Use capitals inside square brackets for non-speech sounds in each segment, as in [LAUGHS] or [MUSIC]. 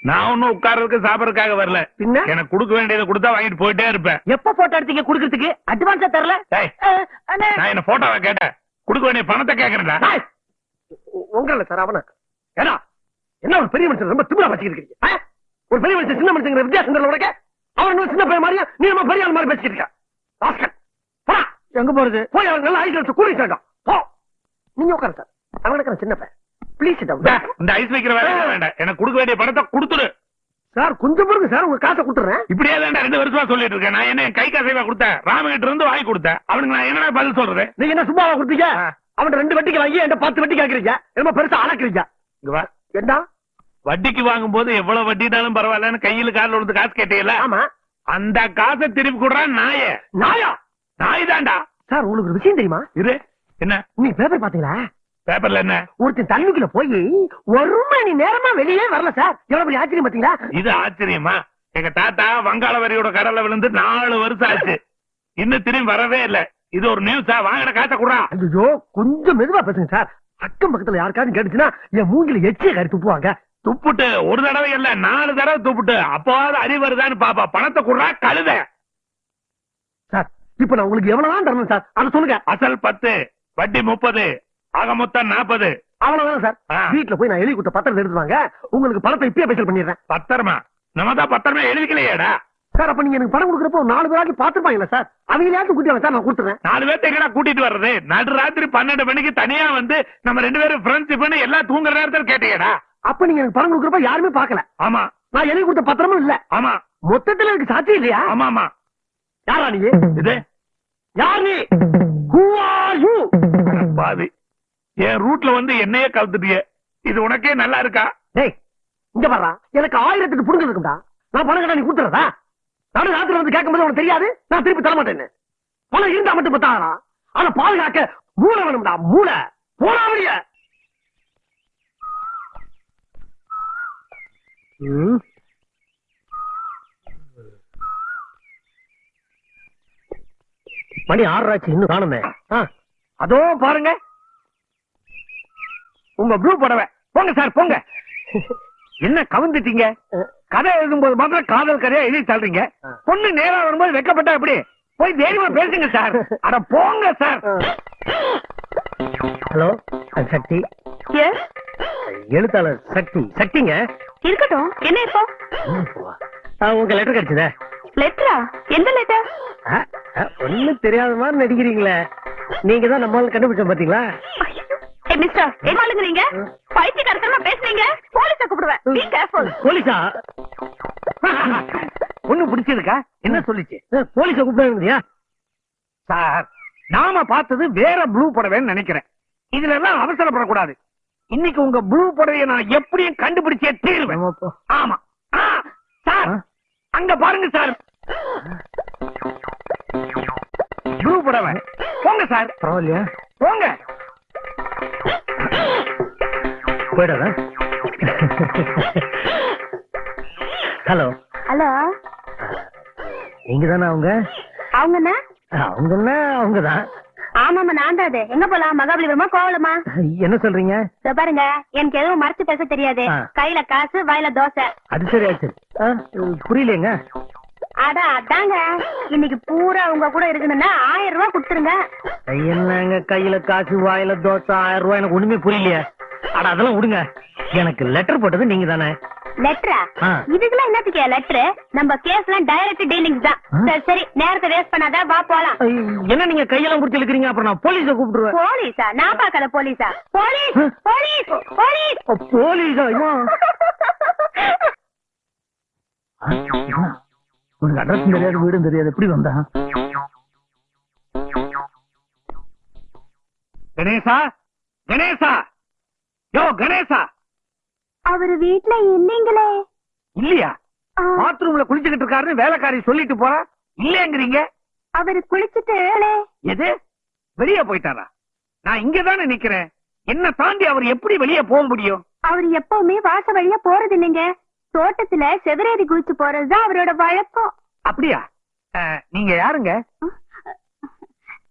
நான் ஒண்ணும் உட்கார்றதுக்கு சாப்பிடறதுக்காக வரல. பின்ன? எனக்கு கொடுக்க வேண்டியதை கொடுத்தா வாங்கிட்டு போயிட்டே இருப்பேன். எப்ப போட்டோ எடுத்தீங்க? குடுக்கறதுக்கு அட்வான்ஸா தரல. நான் என்ன போட்டோவை கேட்டேன்? கொடுக்க வேண்டிய பணத்தை உ- உங்கள சார் அவன. ஏடா என்ன ஒரு பெரிய மனுஷன்? ரொம்ப திமிரா வச்சுக்கிட்டு? ஒரு பெரிய மனுஷன் சின்ன மனுஷங்கிற வித்தியாசம் உனக்கு? அவன் இன்னும் சின்ன பையன் மாதிரியா நீ நம்ம பெரிய ஆள் மாதிரி பேசிக்கிட்டு இருக்க. எங்க போறது? போய் அவன் நல்லா ஐஸ் வச்சு கூலி சேர்க்கான் போ. நீங்க உட்காரு சார். அவனுக்கு சின்ன பையன். ப்ளீஸ் இந்த ஐஸ் வைக்கிற வேலை வேண்டாம். எனக்கு கொடுக்க வேண்டிய பணத்தை கொடுத்துரு சார் கொஞ்சம் பொறுங்க சார் உங்க காசை கொடுத்துறேன். இப்படியே தான் ரெண்டு வருஷமா சொல்லிட்டு இருக்கேன். நான் என்ன என் கை காசைவா கொடுத்தேன். ராமகிட்ட இருந்து வாங்கி கொடுத்தேன். அவனுக்கு நான் என்னடா பதில் சொல்றது? நீங்க என்ன சும்மாவா கொடுத்தீங்க. அவன் ரெண்டு வட்டிக்கு வாங்கி என்கிட்ட பத்து வட்டி கேக்குறீங்க. என்னமோ பெருசா அளக்குறீங்க இங்க என்ன? வட்டிக்கு வாங்கும் போது எவ்வளவு வட்டினாலும் பரவாயில்லன்னு கையில காலில் விழுந்து காசு கேட்டீங்கல்ல? ஆமா. அந்த காசை திருப்பி கொடுறான் நாயே. நாயா? நாய் தான்டா. சார் உங்களுக்கு விஷயம் தெரியுமா? இரு. என்ன? நீ பேப்பர் பாத்தீங்களா பேப்பர்ல என்ன? ஒருத்தன் தண்ணிக்குள்ள போய் ஒரு மணி நேரமா வெளியே வரல சார். எவ்வளவு பெரிய ஆச்சரியம் பாத்தீங்களா இது ஆச்சரியமா? எங்க தாத்தா வங்காள வரியோட கடல்ல விழுந்து நாலு வருஷம் ஆச்சு. இன்னும் திரும்பி வரவே இல்ல. இது ஒரு நியூஸா வாங்கின காசை குடுறா. ஐயோ கொஞ்சம் மெதுவா பேசுங்க சார். அக்கம் பக்கத்துல யாருக்காவது கேட்டுச்சுன்னா என் மூங்கில எச்சிய கறி துப்புவாங்க. துப்புட்டு ஒரு தடவை இல்ல நாலு தடவை துப்புட்டு. அப்போவாது அறிவு வருதான்னு பாப்பா. பணத்தை குடுறா கழுத. சார் இப்ப நான் உங்களுக்கு எவ்வளவுதான் தரணும் சார்? அதை சொல்லுங்க. அசல் பத்து வட்டி முப்பது. ஆக மொத்தம் நாற்பது அவ்வளவுதான் சார். வீட்டுல போய் நான் எழுதி கொடுத்த பத்திரத்தை எடுத்துவாங்க உங்களுக்கு பணத்தை இப்பயே பேசல் பண்ணிடுறேன். பத்திரமா? நம்ம தான் பத்திரமா எழுதிக்கலையேடா. சார் அப்ப நீங்க எனக்கு பணம் கொடுக்குறப்போ நாலு பேராக்கி பாத்துப்பாங்களா சார்? அவங்களையாச்சும் கூட்டி வாங்க சார் நான் கொடுத்துறேன். நாலு பேர்த்த எங்கடா கூட்டிட்டு வர்றது? நடு ராத்திரி பன்னெண்டு மணிக்கு தனியா வந்து நம்ம ரெண்டு பேரும் ஃப்ரெண்ட்ஸ் பண்ணி எல்லாம் தூங்குற நேரத்துல கேட்டீங்கடா. அப்ப நீங்க எனக்கு பணம் கொடுக்குறப்ப யாருமே பாக்கல ஆமா. நான் எழுதி கொடுத்த பத்திரமும் இல்ல. ஆமா. மொத்தத்துல எனக்கு சாட்சி இல்லையா? ஆமா ஆமா. யாரா நீ? இது? யார் நீ? பாதி. என் ரூட்ல வந்து என்னையே கவுத்துட்டிய. இது உனக்கே நல்லா இருக்கா? டேய் இங்க பாரு எனக்கு ஆயிரத்துக்கு புடுங்க இருக்கும்டா. நான் பணம் கேட்டா நீ கொடுத்துறதா? நானும் ராத்திரி வந்து கேட்கும்போது உனக்கு தெரியாது? நான் திருப்பி தர மாட்டேன்னு. பணம் இருந்தா மட்டும் பத்தாதா ஆனா பாதுகாக்க மூளை வேணும்டா மூளை. போடா வெளிய. ம். மணி ஆறாச்சு இன்னும் காணுமே. அதோ பாருங்க. உங்க ப்ளூ புடவை. போங்க சார் போங்க. என்ன கவுந்துட்டீங்க? கதை எழுதும்போது மாத்திரம் காதல் கதையா எழுதி தள்ளுறீங்க. பொண்ணு நேரா வரும்போது வெக்கப்பட்டா எப்படி? போய் தைரியமா பேசுங்க சார் அட போங்க சார் ஹலோ சக்தி. எழுத்தாளர் சக்தி. சக்திங்க? இருக்கட்டும். என்ன இப்போ? ஆ, உங்க லெட்டர் கிடைச்சதே? லெட்டரா எந்த லெட்டர் ஒண்ணும் தெரியாத மாதிரி நடிக்கிறீங்களே. நீங்க தான் நம்மளால கண்டுபிடிச்ச பாத்தீங்களா மிஸ்டர் என்ன ஆளுங்கிறீங்க பைத்தியக்காரத்தனமா பேசுறீங்க? போலீஸ கூப்பிடுவேன். பி கேர்ஃபுல் போலீஸா? ஒண்ணு பிடிச்சிருக்கா? என்ன சொல்லிச்சு? போலீஸ கூப்பிடுறியா சார் நாம பார்த்தது வேற ப்ளூ புடவைன்னு நினைக்கிறேன். இதுல எல்லாம் அவசரப்படக்கூடாது. இன்னைக்கு உங்க ப்ளூ புடவைய நான் எப்படியும் கண்டுபிடிச்சே தீருவேன். ஆமா சார்? அங்க பாருங்க சார். ப்ளூ புடவை. போங்க சார். பரவாயில்லையா. போங்க. போயிடாத. ஹலோ ஹலோ நீங்க தானே அவங்க? அவங்கண்ணா? அவங்கன்னா அவங்க தான் ஆமாமா நான் தான் அது. எங்க போலாம்? மகாபலிபுரமா கோவலமா? என்ன சொல்றீங்க? இதோ பாருங்க எனக்கு எதுவும் மறைச்சு பேச தெரியாது. ஆ. கையில காசு வாயில தோசை. அது சரி அது சரி ஆ, புரியலையேங்க? அடா அதாங்க. இன்னைக்கு பூரா உங்க கூட இருக்கணும்னா ஆயிரம் ரூபாய் கொடுத்துருங்க. என்னங்க கையில காசு வாயில தோசை ஆயிரம் ரூபாய் எனக்கு ஒண்ணுமே புரியலையே. அட அதெல்லாம் விடுங்க. எனக்கு லெட்டர் போட்டது நீங்க தானே லெட்டரா ஆ. இதுக்கெல்லாம் என்னத்துக்கு லெட்டரு நம்ம கேஸ்லாம் டைரக்ட் டீலிங்ஸ் தான். ஆ. சரி சரி நேரத்தை வேஸ்ட் பண்ணாத வா போலாம். என்ன நீங்க கையெல்லாம் பிடிச்சி இழுக்கிறீங்க? அப்புறம் நான் போலீஸ கூப்பிட்டுருவேன். போலீஸா? நான் பாக்காத போலீஸா? போலீஸ் ஆ. Police police. ஓ, போலீஸா? ஐயோ. [LAUGHS] உனக்கு அட்ரஸ் தெரியாது வீடும் தெரியாது. எப்படி வந்தா? கணேசா? கணேசா? யோ கணேசா! அவரு வீட்ல இல்லீங்களே. இல்லையா? பாத்ரூம்ல குளிச்சுக்கிட்டு இருக்காருன்னு வேலைக்காரி சொல்லிட்டு போறா. இல்லங்கிறீங்க அவரு குளிச்சுட்டு எது? வெளியே போயிட்டாரா? நான் இங்க தானே நிக்கிறேன். என்ன தாண்டி அவர் எப்படி வெளியே போக முடியும்? அவர் எப்பவுமே வாச வழியா போறது இல்லைங்க. தோட்டத்துல செவரேறி குளிச்சு போறதுதான் அவரோட வழக்கம். அப்படியா? நீங்க யாருங்க?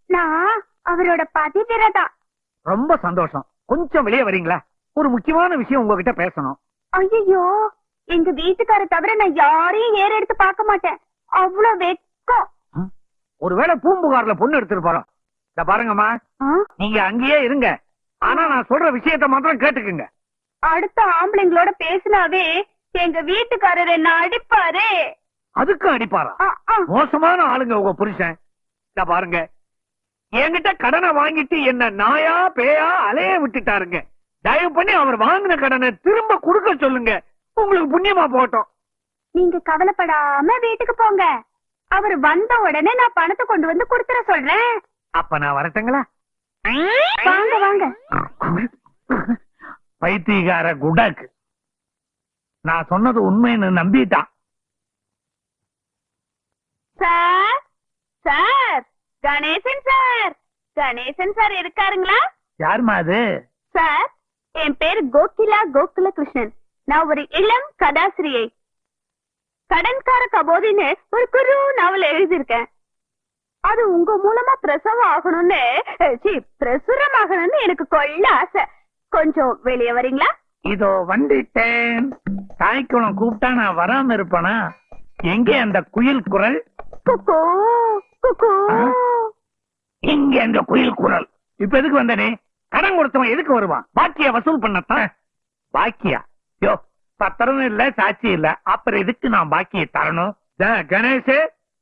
நான் அவரோட பதிவிரதா. ரொம்ப சந்தோஷம். கொஞ்சம் வெளியே வரீங்களா? ஒரு முக்கியமான விஷயம் உங்ககிட்ட பேசணும். ஐயோ எங்க வீட்டுக்கார தவிர நான் யாரையும் ஏற எடுத்து பார்க்க மாட்டேன். அவ்வளவு வெக்கம் ஒருவேளை பூம்புகார்ல பொண்ணு எடுத்துட்டு இந்த பாருங்கம்மா? நீங்க அங்கேயே இருங்க. ஆனா நான் சொல்ற விஷயத்த மாத்திரம் கேட்டுக்குங்க. அடுத்த ஆம்பளைங்களோட பேசினாவே எங்க வீட்டுக்காரர் என்ன அடிப்பாரு? அதுக்கும் அடிப்பாரா. மோசமான ஆளுங்க உங்க புருஷன். பாருங்க. என்கிட்ட கடனை வாங்கிட்டு என்ன நாயா பேயா அலைய விட்டுட்டாருங்க. தயவு பண்ணி அவர் வாங்கின கடனை திரும்ப கொடுக்க சொல்லுங்க. உங்களுக்கு புண்ணியமா போட்டோம் நீங்க கவலைப்படாம வீட்டுக்கு போங்க. அவர் வந்த உடனே நான் பணத்தை கொண்டு வந்து கொடுத்துற சொல்றேன். அப்ப நான் வரட்டுங்களா? வாங்க வாங்க. பைத்தியக்கார குடக். நான் சொன்னது உண்மைன்னு நம்பிட்டான். Sir sir. Ganesan sir. Ganesan sir இருக்காருங்களா? யாருமா அது? சார் என் பேரு கோகிலா கோகுல கிருஷ்ணன் நான் ஒரு இளம் கதாசிரியை. கடன்கார கபோதின்னு ஒரு குரு நாவல் எழுதியிருக்கேன். அது உங்க மூலமா பிரசவம் ஆகணும்னு சி பிரசுரம் ஆகணும்னு எனக்கு கொள்ள ஆசை. கொஞ்சம் வெளியே வரீங்களா? இதோ வந்துட்டேன். தாய்க்குளம் கூப்பிட்டா நான் வராம இருப்பேனா? எங்கே அந்த குயில் குரல்? குக்கு! எங்க அந்த குயில் குரல். இப்ப எதுக்கு வந்த நீ? கடன் கொடுத்தவன் எதுக்கு வருவான்? பாக்கிய வசூல் பண்ணத்தான். பாக்கியா? யோ பத்திரம் இல்ல சாட்சி இல்ல. அப்புறம் எதுக்கு நான் பாக்கிய தரணும்? கணேஷ்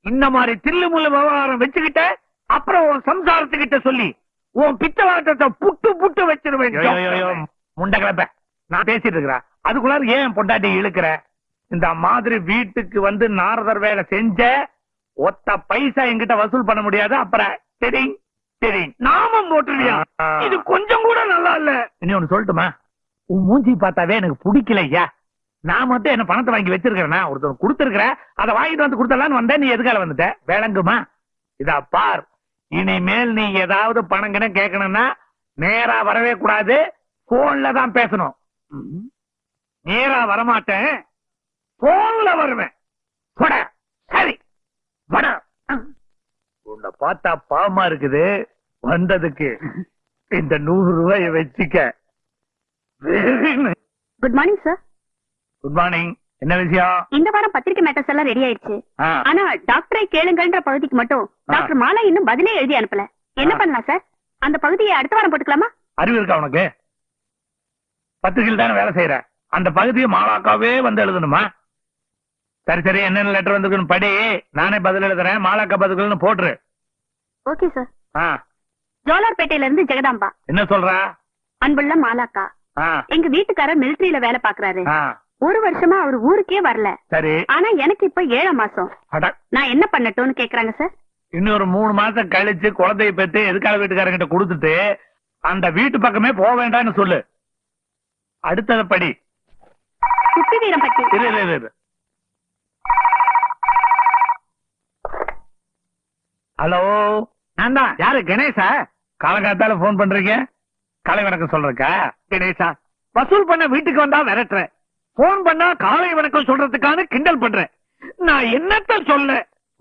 இந்த மாதிரி தில்லு முள்ளு விவகாரம் வச்சுக்கிட்ட அப்புறம் உன் சம்சாரத்துக்கிட்ட சொல்லி உன் பித்தவாட்டத்தை புட்டு புட்டு வச்சிருவேன். முண்டை கிளப்ப. நான் பேசிட்டு இருக்கிறேன். அதுக்குள்ளார ஏன் பொண்டாட்டி இழுக்கிற? இந்த மாதிரி வீட்டுக்கு வந்து நாரதர் வேலை செஞ்ச ஒத்த பைசா என்கிட்ட வசூல் பண்ண முடியாது. அப்புறம் சரி சரி நாமம் போட்டுருவியா? இது கொஞ்சம் கூட நல்லா இல்ல. இனி ஒண்ணு சொல்லட்டுமா? உன் மூஞ்சி பார்த்தாவே எனக்கு பிடிக்கல ஐயா. நான் மட்டும் என்ன பணத்தை வாங்கி வச்சிருக்கிறேன்னா ஒருத்தர் கொடுத்திருக்கிற அதை வாங்கிட்டு வந்து கொடுத்தலான்னு வந்தேன். நீ எதுக்கால வந்துட்ட? விளங்குமா? இதா பார். இனிமேல் நீ ஏதாவது பணம் கிணம் கேட்கணும்னா நேரா வரவே கூடாது. போன்ல தான் பேசணும். நேரா வரமாட்டேன். போன்ல வருவேன். சரி. வட. உன்னை பார்த்தா பாவமா இருக்குது. வந்ததுக்கு இந்த நூறு ரூபாய வச்சுக்க. Good morning sir good morning என்ன விஷயம்? இந்த வாரம் பத்திரிக்கை மேட்டர்ஸ் எல்லாம் ரெடி ஆயிடுச்சு. ஆனா டாக்டரை கேளுங்கன்ற பகுதிக்கு மட்டும் டாக்டர் மாலா இன்னும் பதிலே எழுதி அனுப்பல. என்ன. பண்ணலாம் சார் அந்த பகுதியை அடுத்த வாரம் போட்டுக்கலாமா? அறிவு இருக்கா உனக்கு? பத்திரிகையில் தானே வேலை செய்யற அந்த பகுதியை மாலாக்காவே வந்து எழுதணுமா? சரி சரி என்னென்ன லெட்டர் வந்திருக்குன்னு படி. நானே பதில் எழுதுறேன். மாலாக்கா பதில்கள்னு போட்டுரு. ஓகே சார் ஆ, ஜோலார்பேட்டையில இருந்து ஜெகதாம்பா. என்ன சொல்ற? அன்புள்ள மாலாக்கா. ஆ, எங்க வீட்டுக்காரர் மிலிட்டரியில வேலை பாக்குறாரு. ஆ, ஒரு வருஷமா அவர் ஊருக்கே வரல. சரி. ஆனா எனக்கு இப்ப ஏழாம் மாசம். அட. நான் என்ன பண்ணட்டும்னு கேக்குறாங்க சார் இன்னொரு மூணு மாசம் கழிச்சு குழந்தைய பெற்று எதுக்கால வீட்டுக்காரங்கிட்ட கொடுத்துட்டு அந்த வீட்டு பக்கமே போக வேண்டாம்னு சொல்லு. அடுத்தத படி. குப்பி வீரம்பட்டி இரு, இரு, இரு, இரு. ஹலோ நான் தான் யாரு கணேஷா? காலகாத்தால போன் பண்றீங்க? காலை வணக்கம் சொல்றக்கா கணேஷா வசூல் பண்ண வீட்டுக்கு வந்தா விரட்டுற போன் பண்ணா காலை வணக்கம் சொல்றதுக்கான கிண்டல் பண்றேன். நான் என்னத்த சொல்ல?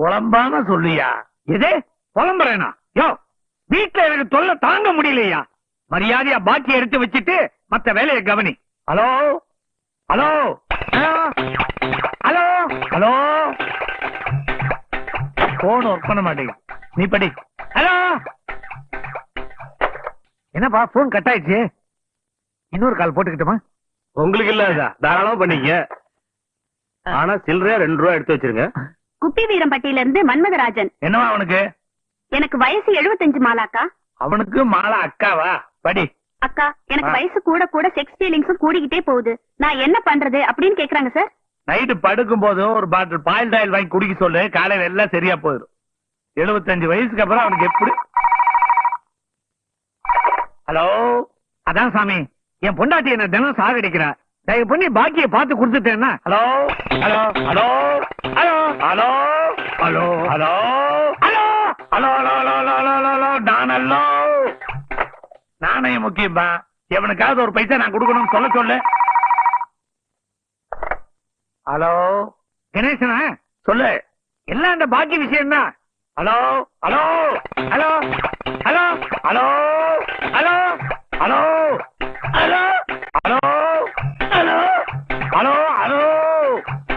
புலம்பாம சொல்லியா? எது? புலம்புறேனா? யோ வீட்டுல எனக்கு தொல்லை தாங்க முடியலையா? மரியாதையா பாக்கி எடுத்து வச்சுட்டு மத்த வேலையை கவனி. Hello? Hello? Hello? Hello? Phone work பண்ண மாட்டேங்குது. நீ படி. ஹலோ? என்னப்பா போன் கட் ஆயிடுச்சு. இன்னொரு கால் போட்டுக்கிட்டுமா? உங்களுக்கு இல்ல தாராளமா பண்ணீங்க ஆனா சில்லறையா ரெண்டு ரூபா எடுத்து வச்சிருங்க. குப்பி வீரம்பட்டியில இருந்து மன்மதராஜன். என்னவா அவனுக்கு? எனக்கு வயசு 75 மாலாக்கா. அவனுக்கு மாலா அக்காவா? படி. அக்கா எனக்கு. வயசு கூட கூட செக்ஸ் ஃபீலிங்ஸும் கூடிக்கிட்டே போகுது. நான் என்ன பண்றது அப்படின்னு கேக்குறாங்க சார் நைட்டு படுக்கும் போதும் ஒரு பாட்டில் பாயில் டாயில் வாங்கி குடிக்க சொல்லு. காலையில எல்லாம் சரியா போயிடும் எழுபத்தஞ்சு வயசுக்கு அப்புறம் அவனுக்கு எப்படி ஹலோ அதான் சாமி என் பொண்டாட்டி என்ன தினம் சாகடிக்கிறா தயவு பண்ணி பாக்கிய பார்த்து கொடுத்துட்டேன்னா hello hello hello hello hello hello hello hello hello hello hello hello hello hello hello நானல்லோ நாணயம் எவனுக்காவது ஒரு பைசா நான் கொடுக்கணும்னு சொல்ல சொல்லு ஹலோ கணேசனா சொல்லு எல்லாம் அந்த பாக்கி விஷயம் தான் hello hello hello hello hello hello hello hello hello hello hello hello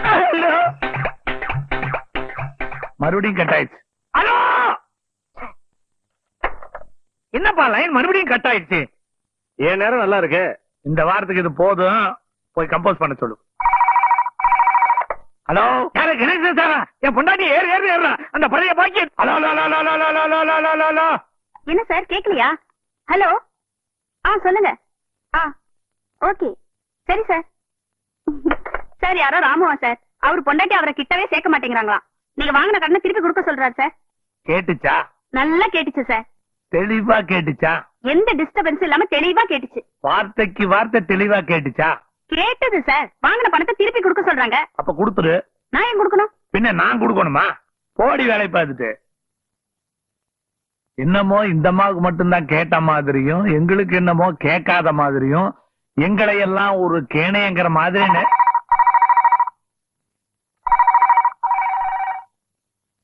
hello மறுபடியும் கட் ஆயிடுச்சு ஹலோ என்னப்பா லைன் மறுபடியும் கட் ஆயிடுச்சு என் நேரம் நல்லா இருக்கு இந்த வாரத்துக்கு இது போதும் போய் கம்போஸ் பண்ண சொல்லு ஹலோ? யாரு கணேசன் சாரா? என் பொண்டாட்டி ஏறு ஏறு ஏறுறா. அந்த பழைய பாக்கெட் ஹலோ என்ன சார் கேக்கலையா? ஹலோ? ஆ சொல்லுங்க. ஆ ஓகே. சரி சார். சார் யாரோ ராமுவா சார். அவர் பொண்டாட்டி அவரை கிட்டவே சேர்க்க மாட்டேங்கிறாங்களா நீங்க வாங்கின கடனை திருப்பி கொடுக்க சொல்றாரு சார். கேட்டுச்சா? நல்லா கேட்டுச்சு சார். தெளிவா கேட்டுச்சா? எந்த டிஸ்டர்பன்ஸ் இல்லாம தெளிவா கேட்டுச்சு. வார்த்தைக்கு வார்த்தை தெளிவா கேட்டுச்சா? கேட்டது சார் வாங்கின பணத்தை திருப்பி கொடுக்க சொல்றாங்க. அப்ப கொடுத்துரு நான் ஏன் கொடுக்கணும்? பின்ன நான் கொடுக்கணுமா? போடி வேலை பார்த்துட்டு. என்னமோ இந்த அம்மாவுக்கு மட்டும்தான் கேட்ட மாதிரியும் எங்களுக்கு என்னமோ கேட்காத மாதிரியும் எங்களை எல்லாம் ஒரு கேணையங்கிற மாதிரி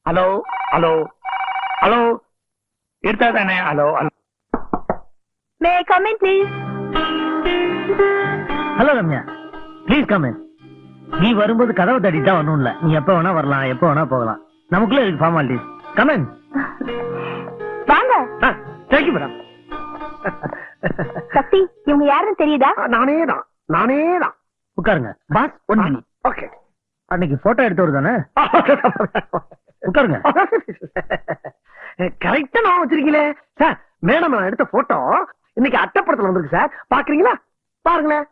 ஹலோ ஹலோ ஹலோ எடுத்தா தானே hello. Hello may coming please hello Ramya. Please come நீ வரும்போது கதவை தட்டிட்டு தான் வரணும் இல்ல நீ எப்ப வேணா வரலாம் எப்ப வேணா போகலாம். நமக்குள்ள இருக்கு ஃபார்மாலிட்டிஸ் கமன் வாங்க. தேங்க்யூ மேடம் சக்தி இவங்க யாருன்னு தெரியுதா? நானே தான். நானே தான். உட்காருங்க. பாஸ் ஒன் ஓகே அன்னைக்கு போட்டோ எடுத்தவர் தானே? உட்காருங்க. கரெக்டா நான் வச்சிருக்கீங்களே. சார் மேடம் நான் எடுத்த போட்டோ இன்னைக்கு அட்டப்படத்துல வந்திருக்கு சார். பாக்குறீங்களா பாருங்களேன்.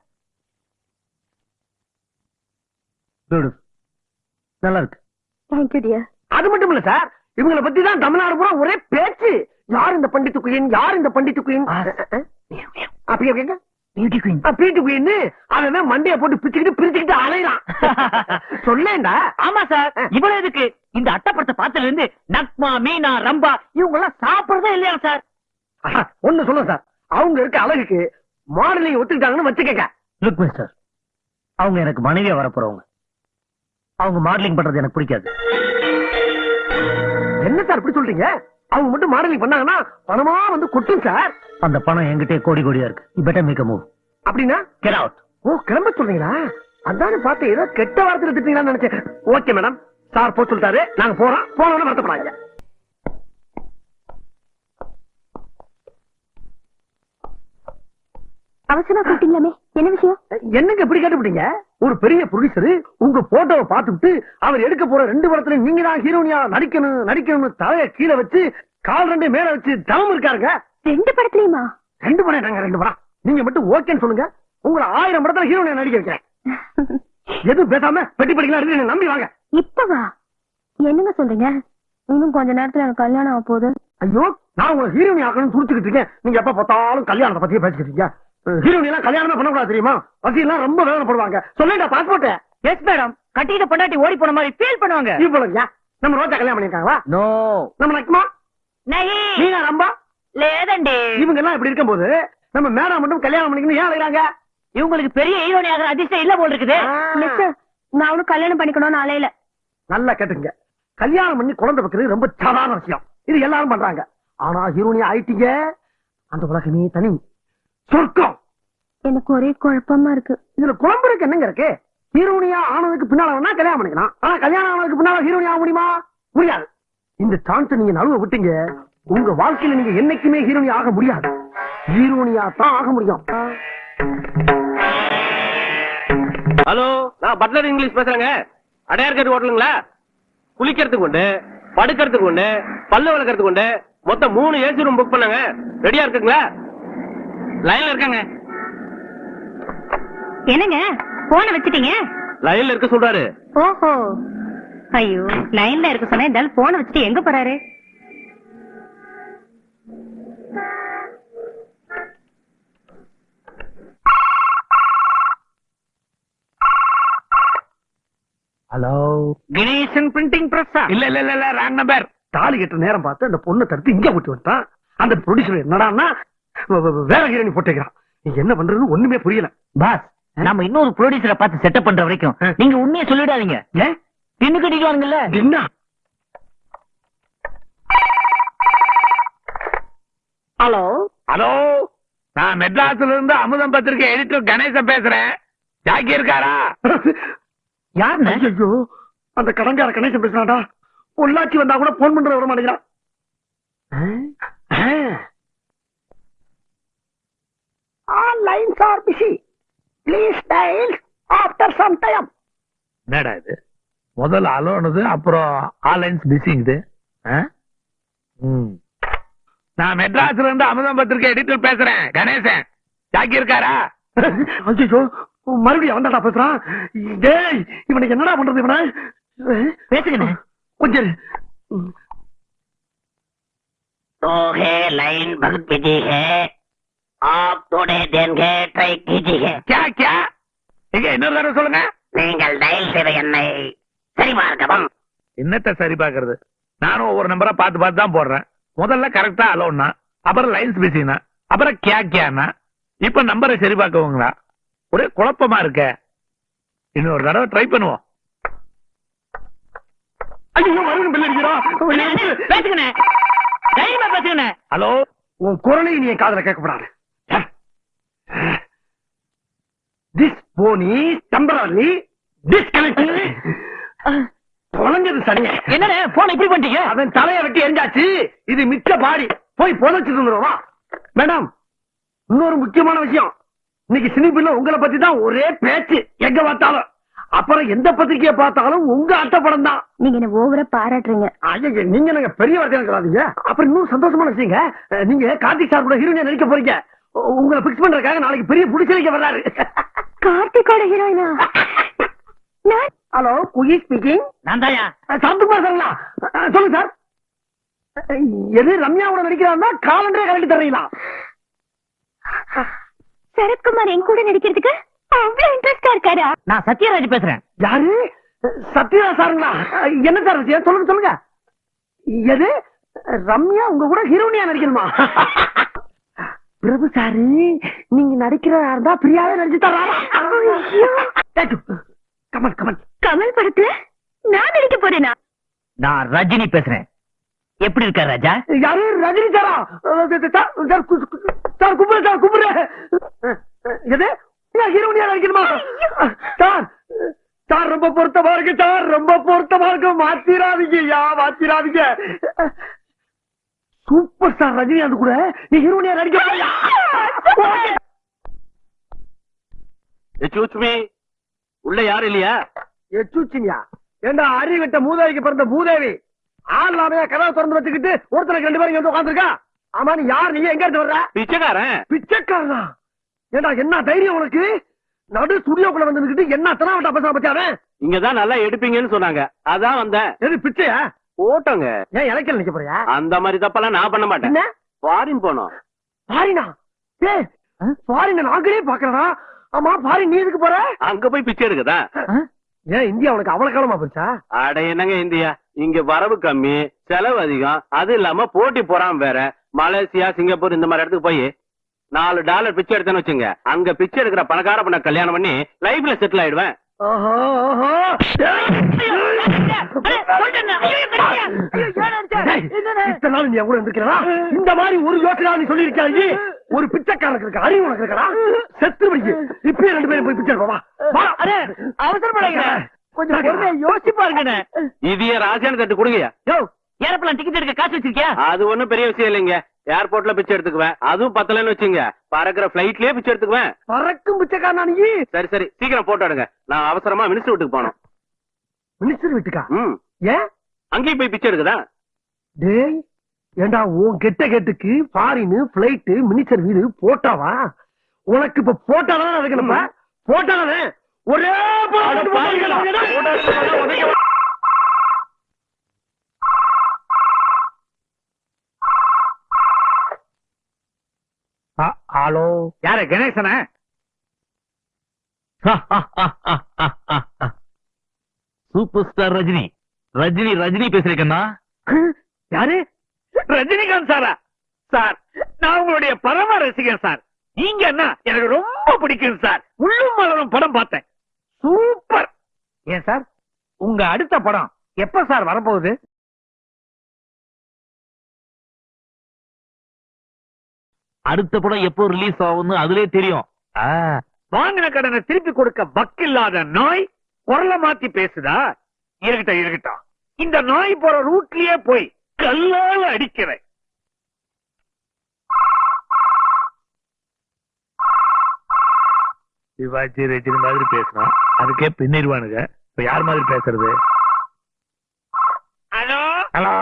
Beautiful. நல்லா இருக்கு. டியர் அது மட்டும் இல்ல சார் இவங்கள பத்தி தான் தமிழ்நாடு பூரா ஒரே பேச்சு. யார் இந்த பண்டித்து குயின்? யார் இந்த பண்டித்து குயின்? அப்படியே கேங்க பியூட்டி குயின் பீட்டு குயின் அவன் மண்டைய போட்டு பிச்சுக்கிட்டு பிரிச்சுக்கிட்டு அலையலாம் [LAUGHS] சொல்லேன்டா ஆமா சார் இவ்வளவு எதுக்கு? இந்த அட்டப்படத்தை பார்த்ததுல இருந்து நக்மா மீனா ரம்பா இவங்க எல்லாம் சாப்பிடுறதே இல்லையா சார் ஒண்ணு சொல்லுங்க சார் அவங்க இருக்க அழகுக்கு மாடலிங் ஒத்துக்கிட்டாங்கன்னு வச்சுக்கங்க. லுக் மிஸ்டர் அவங்க எனக்கு மனைவியா வரப்போறவங்க அவங்க மாடலிங் பண்றது எனக்கு பிடிக்காது. என்ன சார் இப்படி சொல்றீங்க? அவங்க மட்டும் மாடலிங் பண்ணாங்கன்னா பணமா வந்து கொட்டும் சார். அந்த பணம் என்கிட்டயே கோடி கோடியா இருக்கு. யூ பெட்டர் மேக் மூவ் அப்படின்னா கெட் அவுட் ஓ கிளம்ப சொல்றீங்களா? அதானே பார்த்து ஏதோ கெட்ட வார்த்தையில திட்டீங்களான்னு நினைச்சேன். ஓகே மேடம் சார் போ சொல்லிட்டாரு. நாங்க போறோம். போனோன்னு வருத்தப்படாங்க அவசரமா கூப்பிட்டீங்களாமே? என்ன விஷயம்? என்னங்க இப்படி கேட்டுவிட்டீங்க ஒரு பெரிய ப்ரொடியூசர் உங்க போட்டோவை பார்த்துட்டு அவர் எடுக்க போற ரெண்டு படத்துல நீங்க தான் ஹீரோனியா நடிக்கணும் நடிக்கணும்னு தலைய கீழே வச்சு கால் ரெண்டு மேல வச்சு தவம் இருக்காருங்க. ரெண்டு படத்துலயுமா? ரெண்டு படம் என்னங்க ரெண்டு படம். நீங்க மட்டும் ஓகேன்னு சொல்லுங்க. உங்களை ஆயிரம் படத்துல ஹீரோனியா நடிக்க வைக்கிறேன். [LAUGHS] எதுவும் பேசாம பெட்டி படிக்கலாம் நம்பி வாங்க. இப்பவா என்னங்க சொல்றீங்க? இன்னும் கொஞ்ச நேரத்துல எனக்கு கல்யாணம் ஆக போகுது. ஐயோ நான் உங்களை ஹீரோனி ஆக்கணும்னு துடிச்சுக்கிட்டு இருக்கேன். நீங்க எப்ப பார்த்தாலும் கல்யாணத்தை பத்தியே பேசிக்கிட்டு இருக்கீங்க. ஹீரோனி எல்லாம் கல்யாணமே பண்ணக்கூடாது தெரியுமா? பசி எல்லாம் ரொம்ப வேதனைப்படுவாங்க. சொல்லுங்க பாஸ்போர்ட் எஸ் மேடம் கட்டிக்கிட்ட பொண்டாட்டி ஓடி போன மாதிரி ஃபீல் பண்ணுவாங்க. இவ்வளவுயா நம்ம ரோஜா கல்யாணம் பண்ணிருக்காங்களா நோ ரொம்ப? மேடம் மட்டும் கல்யாணம் பண்ணிக்கணும் ஏன் அழுகிறாங்க? இவங்களுக்கு பெரிய ஹீரோனி ஆகிற இல்ல போல் இருக்குது. நான் அவனும் கல்யாணம் பண்ணிக்கணும் நாளையில நல்லா கேட்டுங்க. கல்யாணம் பண்ணி குழந்தை பக்கிறது ரொம்ப சாதாரண விஷயம். இது எல்லாரும் பண்றாங்க. ஆனா ஹீரோனி ஆயிட்டீங்க. அந்த உலகமே தனி. சொர்க்கம். எனக்கு ஒரே குழப்பமா இருக்கு. இதுல குழம்புறதுக்கு என்னங்க இருக்கு? ஹீரோனியா ஆனதுக்கு பின்னால வேணா கல்யாணம் பண்ணிக்கலாம். ஆனா கல்யாணம் ஆனதுக்கு பின்னால ஹீரோனியா ஆக முடியுமா? முடியாது. இந்த சான்ஸ் நீங்க நழுவ விட்டீங்க. உங்க வாழ்க்கையில நீங்க என்னைக்குமே ஹீரோனியா ஆக முடியாது. ஹீரோனியா தான் ஆக முடியும். ஹலோ நான் பட்லர் இங்கிலீஷ் பேசுறேங்க. அடையார் கட்டு ஹோட்டலுங்களா குளிக்கிறதுக்கு உண்டு படுக்கிறதுக்கு உண்டு பல்லு வளர்க்கறதுக்கு உண்டு. மொத்தம் மூணு ஏசி ரூம் புக் பண்ணாங்க. ரெடியா இருக்குங்களா? லைன்ல இருக்காங்க. என்னங்க? போன வச்சிட்டீங்க? லைன்ல இருக்க சொல்றாரு. ஓஹோ. ஐயோ லைன்ல இருக்க சொன்னா இந்த போன வச்சுட்டு எங்க போறாரு? ஹலோ. கணேசன் பிரிண்டிங் பிரஸ் இல்ல இல்ல இல்ல இல்ல ராங் நம்பர் தாலி கட்டுற நேரம் பார்த்து அந்த பொண்ணை தடுத்து இங்க விட்டு வந்துட்டான். அந்த ப்ரொடியூசர் என்னடான்னா வ- வ- வேற ஹீரோனி போட்டுக்கிறான். நீ என்ன பண்றதுன்னு ஒண்ணுமே புரியல. பாஸ் நம்ம இன்னொரு ப்ரொடியூசரை பார்த்து செட்டப் பண்ற வரைக்கும். நீங்க உண்மையை சொல்லிடாதீங்க. ஏன் பின்னு கட்டிக்குவாங்கல்ல என்ன ஹலோ? ஹலோ? நான் மெட்ராஸ்ல இருந்து அமுதம் பத்திரிகை எடிட்டர் கணேசன் பேசுறேன். ஜாக்கி இருக்காரா? யாருன்னு? ஐயோ அந்த கடங்கார கணேசன் பேசுறாடா பொள்ளாச்சி வந்தா கூட போன் பண்ற வர மாட்டேங்கிறான் All lines are busy please dial after some time என்னடா இது முதல்ல அலோனுது அப்புறம் ஆன்லைன்ஸ் பிஸிங்குது நான் மெட்ராஸ்ல இருந்து அமுதம் பத்திரிக்கை எடிட்டர் பேசுறேன் கணேசன் ஜாக்கி இருக்காரா ஐயோ மறுபடியும் அவன்தாடா பேசுறான் டேய் இவனுக்கு என்னடா பண்றது இவனை பேசுங்கண்ணே கொஞ்சம் இரு. तो है लाइन बहुत बिजी है आप थोड़े दिन के ट्राई कीजिए கே கே எங்க இன்னொரு தடவை சொல்லுங்க நீங்கள் டயல் செய்த எண்ணை சரிபார்க்கவும் என்னத்த சரி பாக்குறது நானும் ஒவ்வொரு நம்பரா பார்த்து பார்த்து தான் போடுறேன் முதல்ல கரெக்டா அலோன்னா அப்புறம் லைன்ஸ் பிஸினா அப்புறம் கே கேனா இப்ப நம்பரை சரி பார்க்கவுங்களா ஒரே குழப்பமா இருக்க இன்னொரு தடவை ட்ரை பண்ணுவோம் ஐயோ மறுபடியும் பில் அடிக்கிறான் பேசுங்கண்ணே தைரியமா பேசுங்கண்ணே ஹலோ உன் குரலை நீ என் காதுல கேட்கப்படாது திஸ் போனி டெம்பரரி டிஸ்கனெக்ட் தொலைஞ்சது சரியா என்னண்ணே போன் இப்படி பண்ணிட்டீங்க? அவன் தலைய வெட்டி எரிஞ்சாச்சு. இது மிச்ச பாடி. போய் புதைச்சு தந்துருவா மேடம் இன்னொரு முக்கியமான விஷயம். இன்னைக்கு சினிபில்ல உங்களை பத்தி தான் ஒரே பேச்சு. எங்க பார்த்தாலும். அப்புறம் எந்த பத்திரிக்கையை பார்த்தாலும் உங்க அட்டப்படம் தான். நீங்க என்ன ஓவரா பாராட்டுறீங்க? ஐயா நீங்க நாங்க பெரிய வார்த்தை இருக்கிறாதீங்க அப்புறம் இன்னும் சந்தோஷமான விஷயங்க. நீங்க கார்த்திக் சார் கூட ஹீரோயினா நடிக்க போறீங்க. உங்களை பிக்ஸ் பண்றதுக்காக நாளைக்கு பெரிய புடிச்சலிக்க வர்றாரு. கார்த்திகோட ஹீரோயினா ஹலோ குயி ஸ்பீக்கிங் நான் தாயா சாந்தகுமார் சார்ங்களா சொல்லுங்க சார். எது ரம்யாவோட நடிக்கிறாருன்னா காலண்டரே கலட்டி தர்றீங்களா? சரத்குமார் என் கூட நடிக்கிறதுக்கு அவ்வளவு இன்ட்ரெஸ்டா இருக்காரா? நான் சத்யராஜ் பேசுறேன். யாரு? சத்யா சாருங்களா? என்ன சார் விஷயம்? சொல்லுங்க சொல்லுங்க. எது? ரம்யா உங்க கூட ஹீரோனியா நடிக்கணுமா? [LAUGHS] பிரபு சாரு நீங்க நடிக்கிறதா இருந்தா பிரியாவே நடிச்சு தர்றாரா? கமல் கமல் கமல் படத்துல நான் நடிக்க போறேனா? நான் ரஜினி பேசுறேன். எப்படி இருக்க ராஜா? யாரு? ரஜினி சாரா? சார், கும்பிடு சார் கும்பிடு எது? ஹீரோனியா நடிக்கணுமா? சார் சார் ரொம்ப பொருத்தமா இருக்கு சார் ரொம்ப பொருத்தமா இருக்கு. மாத்திராதீங்க யா மாத்திராதீங்க. சூப்பர் ஸ்டார் ரஜினிகாந்த் கூட நீ ஹீரோனியா நடிக்க? எச்சூச்சுமி [LAUGHS] உள்ள யாரும் இல்லையா? எச்சூச்சினியா ஏண்டா அறிவிட்ட மூதேவிக்கு பிறந்த மூதேவி? ஆள் இல்லாமையா கதவை திறந்து வச்சுக்கிட்டு ஒருத்தருக்கு ரெண்டு பேரும் இங்க வந்து உட்காந்துருக்கா ஆமா நீ யார்? நீ எங்க இருந்து வர்ற? பிச்சைக்காரன். பிச்சைக்காரனா? ஏண்டா என்ன தைரியம் உனக்கு? நடு ஸ்டுடியோக்குள்ள வந்து என்ன தனாவட்டா பேசுற பத்தியாவே இங்கதான் நல்லா எடுப்பீங்கன்னு சொன்னாங்க. அதான் வந்தேன். எது பிச்சையா? போட்டோங்க. ஏன் இலக்கியம் நிக்க போறியா? அந்த மாதிரி தப்பெல்லாம் நான் பண்ண மாட்டேன். ஃபாரின் போனோம். பாரினா ஏ பாரின நாங்களே பாக்குறடா ஆமா பாரி நீ எதுக்கு போற? அங்க போய் பிச்சை எடுக்குதா? ஏன் இந்தியா உனக்கு அவ்வளவு காலமா போச்சா? அட என்னங்க இந்தியா? இங்க வரவு கம்மி செலவு அதிகம். அது இல்லாம போட்டி போறாம வேற. மலேசியா சிங்கப்பூர் இந்த மாதிரி இடத்துக்கு போய் நாலு டாலர் பிச்சை எடுத்தேன்னு வச்சுங்க. அங்க பிச்சை எடுக்கிற பணக்கார பண்ண கல்யாணம் பண்ணி லைஃப்ல செட்டில் ஆயிடுவேன். இந்த மாதிரி ஒரு யோசனை சொல்லியிருக்காங்க ஒரு பிச்சைக்காரனுக்கு இருக்க அறிவு உனக்கு செத்து படிக்கு. இப்பயே ரெண்டு பேரும் போய் பிச்சை எடுப்போம், வா. வா. அவசரப்படாதீங்க கொஞ்சம் யோசிச்சு பாருங்கண்ணே. இதைய ராசியான தட்டு கொடுங்கய்யா. யோ ஏரோப்ளான் டிக்கெட் எடுக்க காசு வச்சிருக்கியா? அது ஒண்ணும் பெரிய விஷயம் இல்லைங்க. ஏர்போர்ட்ல பிச்சை எடுத்துக்குவேன். அதுவும் பத்தலன்னு வச்சுங்க. பறக்கிற பிளைட்லயே பிச்சை எடுத்துக்குவேன். பறக்கும் பிச்சைக்காரனா நீ? சரி சரி. சீக்கிரம் போட்டோ எடுங்க. நான் அவசரமா மினிஸ்டர் வீட்டுக்கு போனோம் மினிஸ்டர் வீட்டுக்கா? ம். ஏன்? அங்கேயும் போய் பிச்சை எடுக்குதா? டேய் ஏண்டா உன் கெட்ட கெட்டுக்கு ஃபாரின் பிளைட் மினிஸ்டர் வீடு போட்டாவா? உனக்கு இப்ப போட்டாதான் அதுக்கு நம்ம போட்டாதானே ஒரே போடு அட பாருங்களா. போடு. ஹலோ? யாரு கணேசனா? Super star Rajini. Rajini Rajini பேசுறேன்னா யாரு? ரஜினிகாந்த் சாரா? சார் நான் உங்களுடைய பரம ரசிகன் சார். நீங்க என்ன? எனக்கு ரொம்ப பிடிக்கும் சார். முள்ளும் மலரும் படம் பார்த்தேன். சூப்பர் ஏன் சார்? உங்க அடுத்த படம் எப்ப சார் வரப்போகுது? அடுத்த படம் எப்போ ரிலீஸ் ஆகும்னு அதுலயே தெரியும். ஆ, வாங்கின கடனை திருப்பி கொடுக்க பக்கில்லாத நாய் குரலை மாத்தி பேசுதா? இருக்கட்டும் இருக்கட்டும் இந்த நாய் போற ரூட்லயே போய் கல்லால அடிக்கிறேன். சிவாஜி ரஜினி மாதிரி பேசினான் அதுக்கே பின்னிடுவானுங்க. இப்ப யார் மாதிரி பேசுறது? ஹலோ? ஹலோ?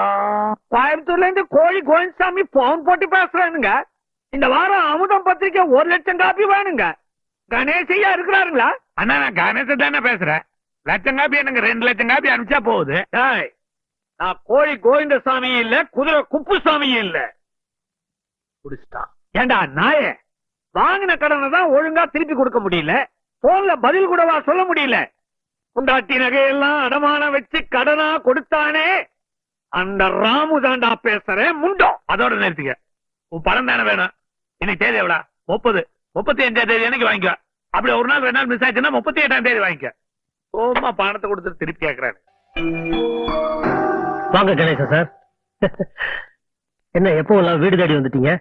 கோயம்புத்தூர்ல இருந்து கோழி கோவிந்தசாமி போன் போட்டு பேசுறானுங்க. இந்த வாரம் அமுதம் பத்திரிக்கை ஒரு லட்சம் காப்பி வேணுங்க. கணேசையா இருக்கிறாருங்களா? அண்ணா நான் கணேச தானே பேசுறேன். லட்சம் காப்பி எனக்கு ரெண்டு லட்சம் காப்பி அனுப்பிச்சா போகுது? டேய், நான் கோழி கோவிந்தசாமி இல்ல குதிரை குப்புசாமி இல்ல. புடிச்சிட்டான் ஏண்டா நாயே வாங்கின கடனை தான் ஒழுங்கா திருப்பி கொடுக்க முடியல? போன்ல பதில் கூடவா சொல்ல முடியல? புண்டாட்டி நகையெல்லாம் அடமான வச்சு கடனா கொடுத்தானே? அந்த ராமு தாண்டா பேசுறேன் முண்டோ. அதோட நிறுத்திக்க. உன் பணம் தானே வேணும்? இன்னைக்கு தேதி எவ்வளோ? முப்பது. முப்பத்தி அஞ்சாம் தேதி எனக்கு வாங்கிக்கோ. அப்படி ஒரு நாள் ரெண்டு நாள் மிஸ் ஆச்சுன்னா முப்பத்தி எட்டாம் தேதி வாங்கிக்க. ஓமா பணத்தை கொடுத்துட்டு திருப்பி கேட்கறாரு வாங்க கணேசன் சார். என்ன எப்போ எல்லாம் வீடு தேடி வந்துட்டீங்க?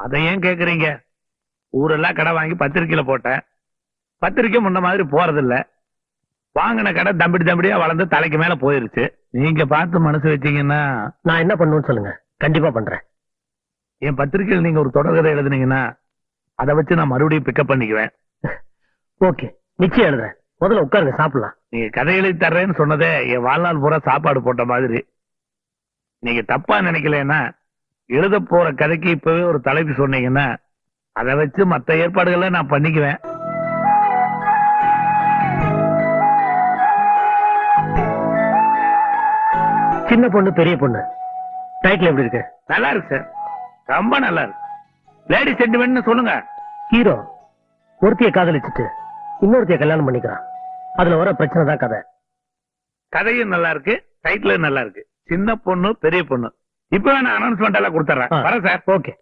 அதை ஏன் கேக்குறீங்க? ஊரெல்லாம் கடை வாங்கி பத்திரிக்கையில போட்டேன். பத்திரிக்கை முன்ன மாதிரி போறதில்ல. வாங்கின கடை தம்பிடி தம்பிடியா வளர்ந்து தலைக்கு மேல போயிருச்சு. நீங்க பார்த்து மனசு வச்சீங்கன்னா நான் என்ன பண்ணுவேன்னு சொல்லுங்க. கண்டிப்பா பண்றேன். என் பத்திரிக்கையில் நீங்க ஒரு தொடர்கதை எழுதுனீங்கன்னா அதை வச்சு நான் மறுபடியும் பிக்கப் பண்ணிக்குவேன். ஓகே நிச்சயம் எழுதுறேன். முதல்ல உட்காருங்க சாப்பிடலாம். நீங்க கதை எழுதி தர்றேன்னு சொன்னதே என் வாழ்நாள் பூரா சாப்பாடு போட்ட மாதிரி. நீங்க தப்பா நினைக்கலன்னா எழுத போற கதைக்கு இப்பவே ஒரு தலைப்பு சொன்னீங்கன்னா அதை வச்சு மத்த ஏற்பாடுகளை நான் பண்ணிக்குவேன். சின்ன பொண்ணு பெரிய பொண்ணு? டைட்டில் எப்படி இருக்கு? நல்லா இருக்கு சார் ரொம்ப நல்லா இருக்கு. லேடி சென்டிமெண்ட்னு சொல்லுங்க. ஹீரோ ஒருத்திய காதலிச்சுட்டு இன்னொருத்திய கல்யாணம் பண்ணிக்கிறான். அதுல வர பிரச்சனை தான் கதை. கதையும் நல்லா இருக்கு டைட்டிலும் நல்லா இருக்கு. சின்ன பொண்ணு பெரிய பொண்ணு. இப்ப நான் அனௌன்ஸ்மெண்ட் எல்லாம் கொடுத்துறேன் ஆ. வரேன் சார். ஓகே.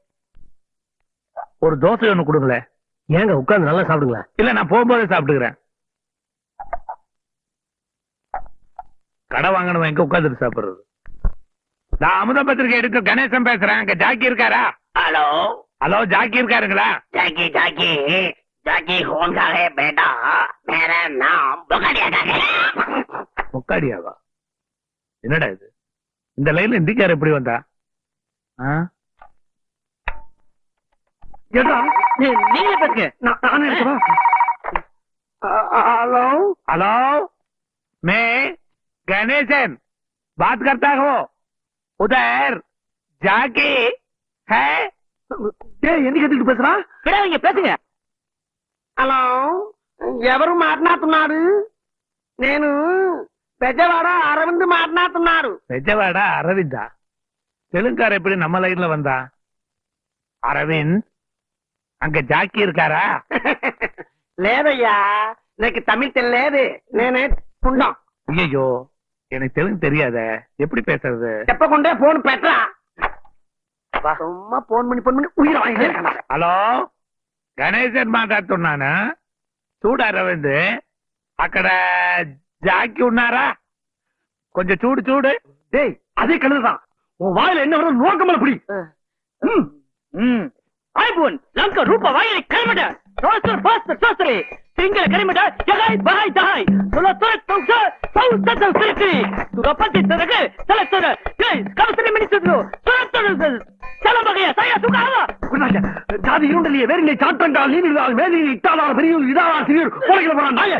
ஒரு தோசை ஒண்ணு கொடுங்களேன் ஏங்க உட்கார்ந்து நல்லா சாப்பிடுங்களேன் இல்ல நான் போகும்போதே சாப்பிட்டுக்கிறேன். கடை வாங்கணும் எங்க உட்காந்துட்டு சாப்பிடுறது? நான் அமுத பத்திரிகை எடுக்க கணேசன் பேசுறேன் அங்க ஜாக்கி இருக்காரா हेलो ஹலோ ஜாக்கி இருக்காருங்களா जाकी जाकी जाकी कौन का है बेटा मेरा नाम बुखारिया का है முக்காடியாவா என்னடா இது இந்த லைன்ல இந்திக்கார எப்படி வந்தா ஆ? ஏடா நீங்க பேசுங்க நான் நானே இருக்கவா ஹலோ हेलो मैं गणेशन बात करता हूँ உதர் ஜாக்கி என்ன கத்துக்கிட்டு பேசுறான் விடாதீங்க பேசுங்க. హలో ఎవరు మాట్లాడుతున్నారు నేను పెద్దవాడ అరవింద్ మాట్లాడుతున్నారు పెద్దవాడ அரவிந்தா? தெலுங்கார எப்படி நம்ம லைன்ல வந்தா? அரவிந்த் அங்க ஜாக்கி இருக்காரா? లేదయ్యా నాకు తమిళ తెలియదు நேனே పుండం ஐயோ எனக்கு தெலுங்கு தெரியாத எப்படி பேசுறது చెప్పకుండే ఫోన్ పెట్టరా సుమ్మా ఫోన్ பண்ணி ఫోన్ பண்ணி உயிரை வாங்கிட்டே இருக்கானே. హలో గణేశన్ మాట్లాడుతున్నాను చూడు అరవింద్ అక్కడ జాకి ఉన్నారా కొంచెం చూడు చూడు டேய் அதே கழுதுதான் உன் வாயில என்ன வரும் நோக்கமல புடி ம். ஐபோன் லங்க ரூப வாயிலை கல்மட ரோசர் பாஸ்தர் சோசரி சிங்கள கரிமட ஜகாய். பஹாய் தஹாய் சுல துர துச சௌ சத சிரிக்கி துக பத்தி தரக தல தர ஜெய் கவசரி மினிசுது சுர துர சலம் பகைய சயா சுகாவா குருநாஜா, ஜாதி இருண்டலையே வேறில்லை சாத்தண்டால் நீரில்லால் வேதியில் இட்டாளால் பெரியூர் இதாளால் சிறியூர் உலகில் போறான் நாயே.